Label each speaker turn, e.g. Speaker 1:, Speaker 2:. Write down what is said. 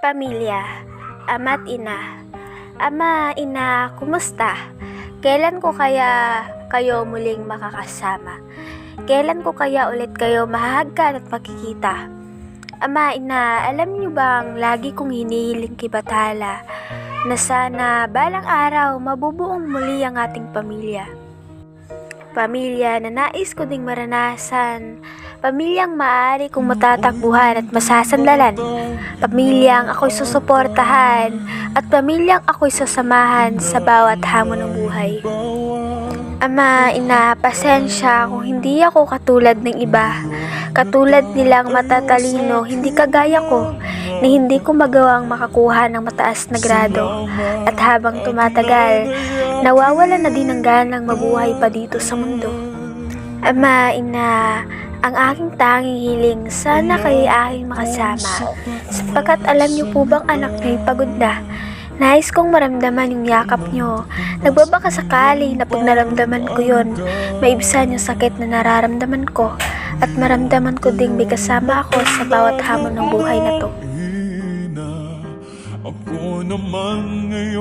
Speaker 1: Pamilya, ama't ina. Ama, ina, kumusta? Kailan ko kaya kayo muling makakasama? Kailan ko kaya ulit kayo mahahagkan at makikita? Ama, ina, alam niyo bang lagi kong hinihiling kay Bathala na sana balang araw mabubuong muli ang ating pamilya. Pamilya na nais ko ding maranasan. Pamilyang maaari kong matatakbuhan at masasandalan. Pamilyang ako'y susuportahan at pamilyang ako'y sasamahan sa bawat hamon ng buhay. Ama, ina, pasensya kung hindi ako katulad ng iba. Katulad nilang matatalino, hindi kagaya ko, na hindi ko magawang makakuha ng mataas na grado. At habang tumatagal, nawawala na din ang ganang mabuhay pa dito sa mundo. Ama, ina, ang aking tanging hiling, sana kayo aking makasama. Sapagkat alam niyo po bang anak niyo'y pagod na. Nais kong maramdaman yung yakap niyo. Nagbabaka sakali na pag naramdaman ko yon, maibsan yung sakit na nararamdaman ko at maramdaman ko ding may kasama ako sa bawat hamon ng buhay na to.
Speaker 2: Ako naman ngayon